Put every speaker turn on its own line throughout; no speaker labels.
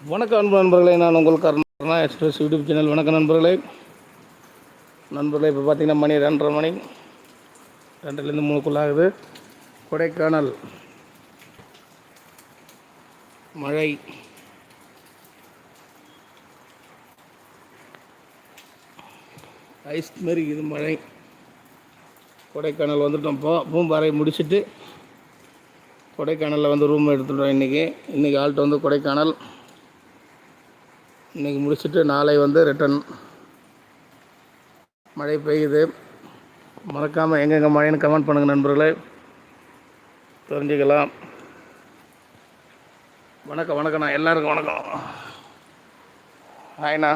வணக்கம் அன்பு நண்பர்களே நான் உங்கள் கருணா எக்ஸ்பிரஸ் யூடியூப் சேனல். வணக்கம் நண்பர்களே. நண்பர்களே இப்போ பார்த்தீங்கன்னா மணி ரெண்டரை மணி. ரெண்டுலேருந்து மூணுக்குள்ள ஆகுது. கொடைக்கானல். மழை. ஐஸ் மாரி இது மழை. கொடைக்கானல் வந்துட்டோம். இப்போ பூம்பாறை முடிச்சுட்டு கொடைக்கானலில் வந்து ரூம் எடுத்துட்டோம் இன்றைக்கி இன்றைக்கி ஆள்கிட்ட வந்து கொடைக்கானல். இன்றைக்கி முடிச்சுட்டு நாளை வந்து ரிட்டன் மழை பெய்யுது. மறக்காமல் எங்கெங்கே மழைன்னு கமெண்ட் பண்ணுங்கள் நண்பர்களே. தெரிஞ்சுக்கலாம். வணக்கம் வணக்கண்ணா எல்லாருக்கும் வணக்கம். ஹாய்ண்ணா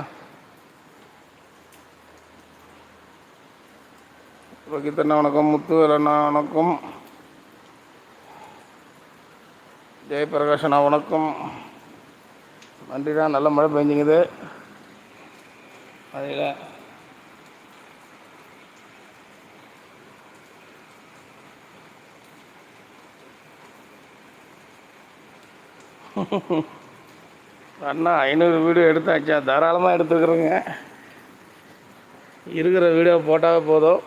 ரோகித்தண்ணா வணக்கம். முத்துவேலண்ணா வணக்கம். ஜெயபிரகாஷ் அண்ணா வணக்கம். நன்றிண்ணா நல்ல மழை பெஞ்சுங்குது. அதில் அண்ணா ஐநூறு வீடியோ எடுத்தாச்சா? தாராளமாக எடுத்துக்கிறேங்க. இருக்கிற வீடியோ போட்டாவே போதும்.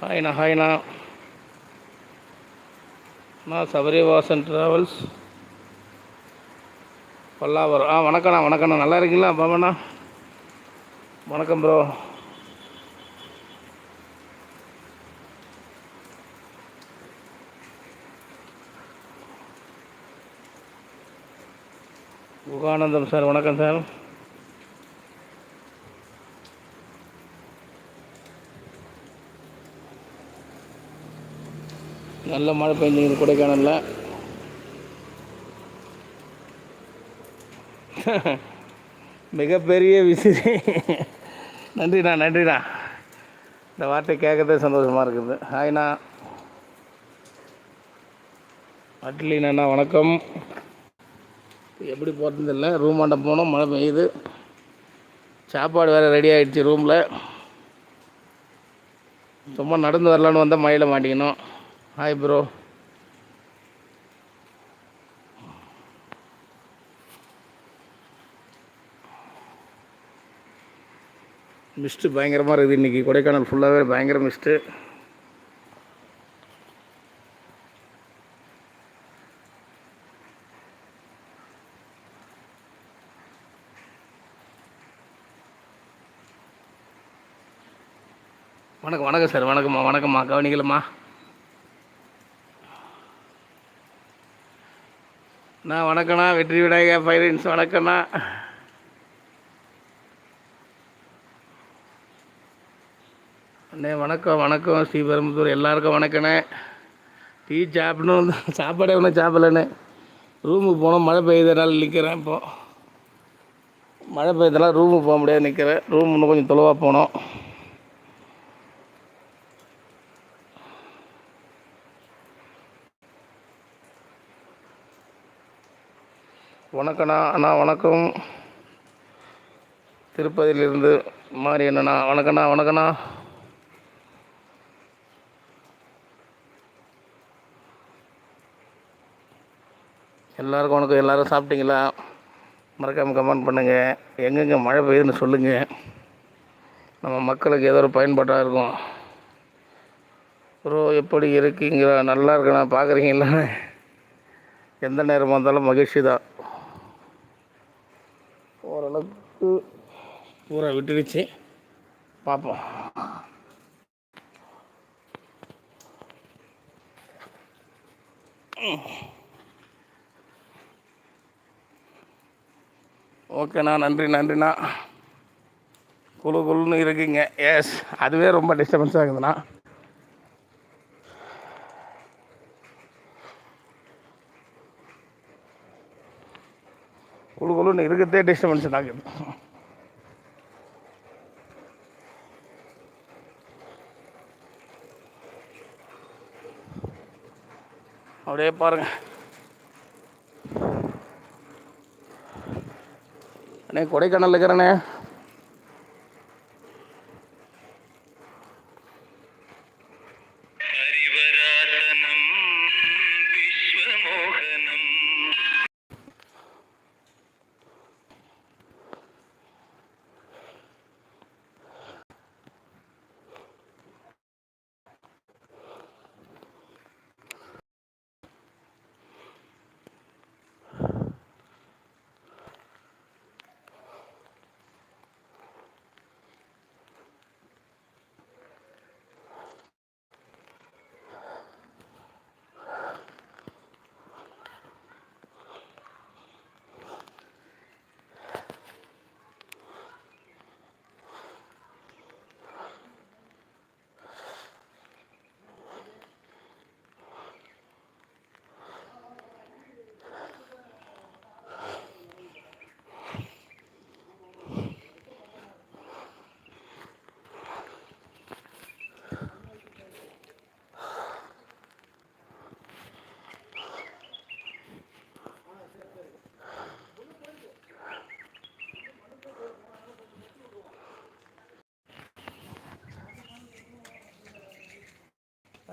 ஹாய்ண்ணா ஹாய்ண்ணா நான் சபரிவாசன் ட்ராவல்ஸ் பல்லாவரம் ஆ வணக்கண்ணா வணக்கண்ணா நல்லா இருக்கீங்களா பாபண்ணா வணக்கம் ப்ரோ முகானந்தம் சார் வணக்கம் சார் நல்ல மழை பெஞ்சுங்குது கொடைக்கானலில். மிகப்பெரிய விசிறி. நன்றிண்ணா நன்றிண்ணா. இந்த வார்த்தை கேட்கறதே சந்தோஷமாக இருக்குது. ஹாய்ண்ணா அட்லினா வணக்கம். எப்படி போகிறது இல்லை ரூம் ஆண்ட போனோம் மழை பெய்யுது. சாப்பாடு வேறு ரெடி ஆகிடுச்சு ரூமில் சும்மா நடந்து வரலான்னு வந்தால் மழையில் மாட்டிக்கணும். ஹாய் ப்ரோ மிஸ்ட்டு பயங்கரமாக இருக்குது இன்றைக்கி கொடைக்கானல் ஃபுல்லாகவே பயங்கர மிஸ்ட்டு வணக்கம் வணக்கம் சார். வணக்கம்மா. வணக்கம்மா. கவனிக்கலம்மா. அண்ணா வணக்கண்ணா வெற்றி விநாயகர் ஃபைனான்ஸ் வணக்கண்ணா அண்ணே வணக்கம் வணக்கம். ஸ்ரீபெரும்புத்தூர் எல்லாருக்கும் வணக்கண்ணே டீ சாப்பிடணும். சாப்பாடே ஒன்றும் சாப்பிடலண்ணே. ரூமுக்கு போனோம் மழை பெய்யுறதுனால நிற்கிறேன் இப்போது மழை பெய்யுறதுனால ரூமுக்கு போக முடியாது நிற்கிறேன் ரூம் இன்னும் கொஞ்சம் தொலைவாக போனோம் வணக்கண்ணா. அண்ணா வணக்கம். திருப்பதியிலிருந்து மாறி என்னண்ணா? வணக்கண்ணா வணக்கண்ணா. எல்லாருக்கும் வணக்கம். எல்லோரும் சாப்பிட்டீங்களா? மறக்காமல் கமெண்ட் பண்ணுங்கள் எங்கெங்கே மழை பெய்யுதுன்னு சொல்லுங்கள் நம்ம மக்களுக்கு ஏதோ ஒரு பயன்பாட்டாக இருக்கும். ப்ரோ எப்படி இருக்கீங்களா? நல்லா இருக்கண்ணா. பார்க்குறீங்களா எந்த நேரமாக இருந்தாலும் மகிழ்ச்சி தான் ஓரளவுக்கு பூரா விட்டுடுச்சு. பார்ப்போம் ஓகேண்ணா நன்றி நன்றிண்ணா. குழு குழுன்னு இருக்குங்க. எஸ் அதுவே ரொம்ப டிஸ்டர்பன்ஸ் ஆகுதுண்ணா ಗುರುನ ಇರುಗದ್ದೇ ಡಿಸ್ಟರ್ಬೆನ್ಸ್ ಆಗಿದೆ அப்படியே பாருங்க. அண்ணே கொடைக்கானல் இருக்கிறனே.
அறிவராதனம்
விஸ்வமோகனம்.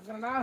करना।